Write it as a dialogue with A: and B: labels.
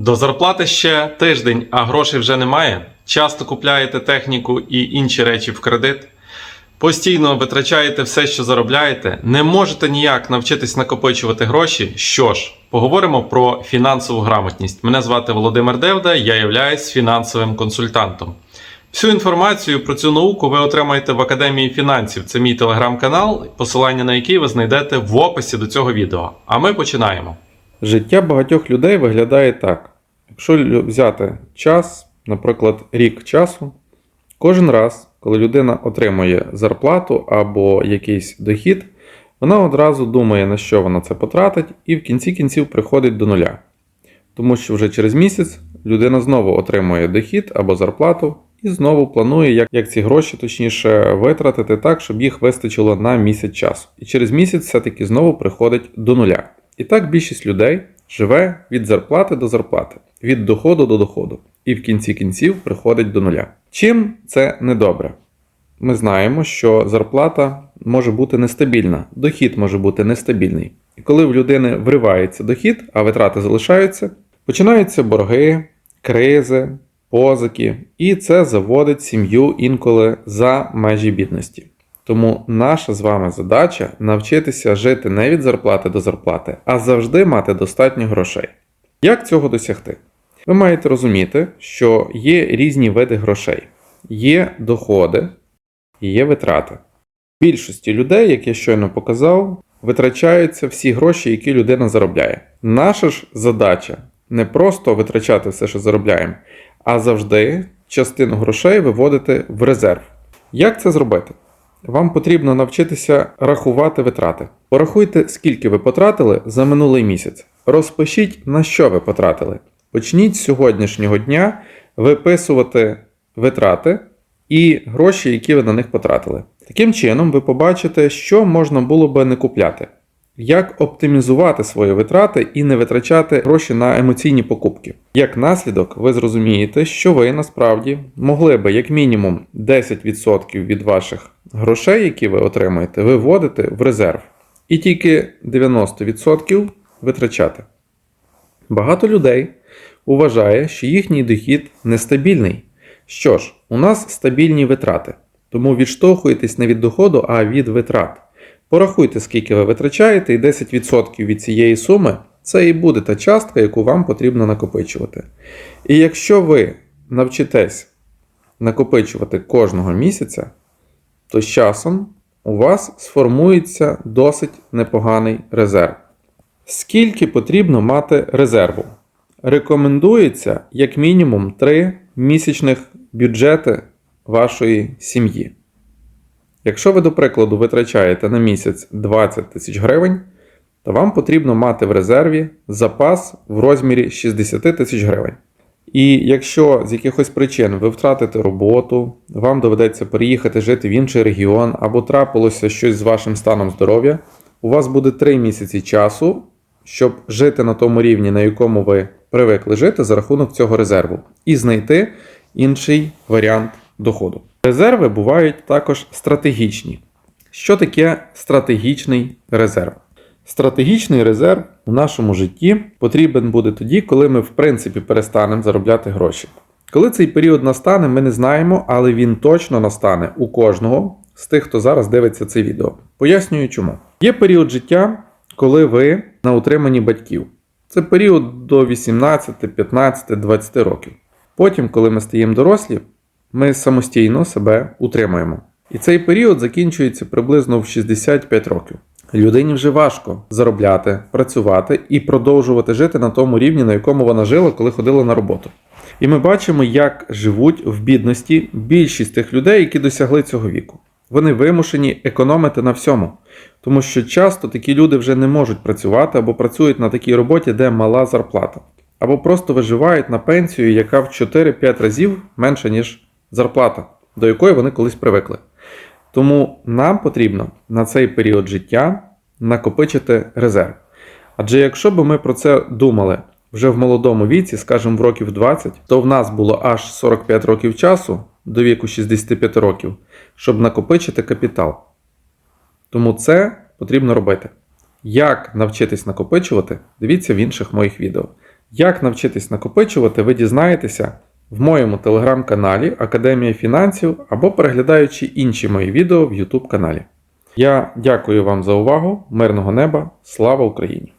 A: До зарплати ще тиждень, а грошей вже немає. Часто купляєте техніку і інші речі в кредит. Постійно витрачаєте все, що заробляєте, не можете ніяк навчитись накопичувати гроші. Що ж, поговоримо про фінансову грамотність. Мене звати Володимир Девда, я являюсь фінансовим консультантом. Всю інформацію про цю науку ви отримаєте в Академії фінансів. Це мій телеграм-канал, посилання на який ви знайдете в описі до цього відео. А ми починаємо.
B: Життя багатьох людей виглядає так. Якщо взяти час, наприклад, рік часу, кожен раз, коли людина отримує зарплату або якийсь дохід, вона одразу думає, на що вона це потратить, і в кінці кінців приходить до нуля. Тому що вже через місяць людина знову отримує дохід або зарплату і знову планує, як, як ці гроші точніше витратити так, щоб їх вистачило на місяць часу. І через місяць все-таки знову приходить до нуля. І так більшість людей живе від зарплати до зарплати, від доходу до доходу, і в кінці кінців приходить до нуля. Чим це недобре? Ми знаємо, що зарплата може бути нестабільна, дохід може бути нестабільний. І коли в людини вривається дохід, а витрати залишаються, починаються борги, кризи, позики, і це заводить сім'ю інколи за межі бідності. Тому наша з вами задача навчитися жити не від зарплати до зарплати, а завжди мати достатньо грошей. Як цього досягти? Ви маєте розуміти, що є різні види грошей, є доходи і є витрати. Більшості людей, як я щойно показав, витрачаються всі гроші, які людина заробляє. Наша ж задача не просто витрачати все, що заробляємо, а завжди частину грошей виводити в резерв. Як це зробити? Вам потрібно навчитися рахувати витрати. Порахуйте, скільки ви потратили за минулий місяць. Розпишіть, на що ви потратили. Почніть з сьогоднішнього дня виписувати витрати і гроші, які ви на них потратили. Таким чином, ви побачите, що можна було би не купляти, як оптимізувати свої витрати і не витрачати гроші на емоційні покупки. Як наслідок, ви зрозумієте, що ви насправді могли би як мінімум 10% від ваших грошей, які ви отримаєте, виводити в резерв, і тільки 90% витрачати. Багато людей вважає, що їхній дохід нестабільний. Що ж, у нас стабільні витрати, тому відштовхуйтесь не від доходу, а від витрат. Порахуйте, скільки ви витрачаєте, і 10% від цієї суми це і буде та частка, яку вам потрібно накопичувати. І якщо ви навчитесь накопичувати кожного місяця, то з часом у вас сформується досить непоганий резерв. Скільки потрібно мати резерву? Рекомендується як мінімум 3 місячних бюджети вашої сім'ї. Якщо ви, до прикладу, витрачаєте на місяць 20 тисяч гривень, то вам потрібно мати в резерві запас в розмірі 60 тисяч гривень. І якщо з якихось причин ви втратите роботу, вам доведеться переїхати жити в інший регіон або трапилося щось з вашим станом здоров'я, у вас буде 3 місяці часу, щоб жити на тому рівні, на якому ви привикли жити за рахунок цього резерву, і знайти інший варіант доходу. Резерви бувають також стратегічні. Що таке стратегічний резерв? Стратегічний резерв у нашому житті потрібен буде тоді, коли ми в принципі перестанемо заробляти гроші. Коли цей період настане, ми не знаємо, але він точно настане у кожного з тих, хто зараз дивиться це відео. Пояснюю чому. Є період життя, коли ви на утриманні батьків. Це період до 18, 15, 20 років. Потім, коли ми стаємо дорослі, ми самостійно себе утримуємо. І цей період закінчується приблизно в 65 років. Людині вже важко заробляти, працювати і продовжувати жити на тому рівні, на якому вона жила, коли ходила на роботу. І ми бачимо, як живуть в бідності більшість тих людей, які досягли цього віку. Вони вимушені економити на всьому, тому що часто такі люди вже не можуть працювати або працюють на такій роботі, де мала зарплата, або просто виживають на пенсію, яка в 4-5 разів менша, ніж зарплата, до якої вони колись привикли. Тому нам потрібно на цей період життя накопичити резерв. Адже якщо б ми про це думали вже в молодому віці, скажімо, в років 20, то в нас було аж 45 років часу до віку 65 років, щоб накопичити капітал. Тому це потрібно робити. Як навчитись накопичувати, дивіться в інших моїх відео. Як навчитись накопичувати, ви дізнаєтеся в моєму телеграм-каналі Академія фінансів або переглядаючи інші мої відео в YouTube каналі. Я дякую вам за увагу, мирного неба, слава Україні!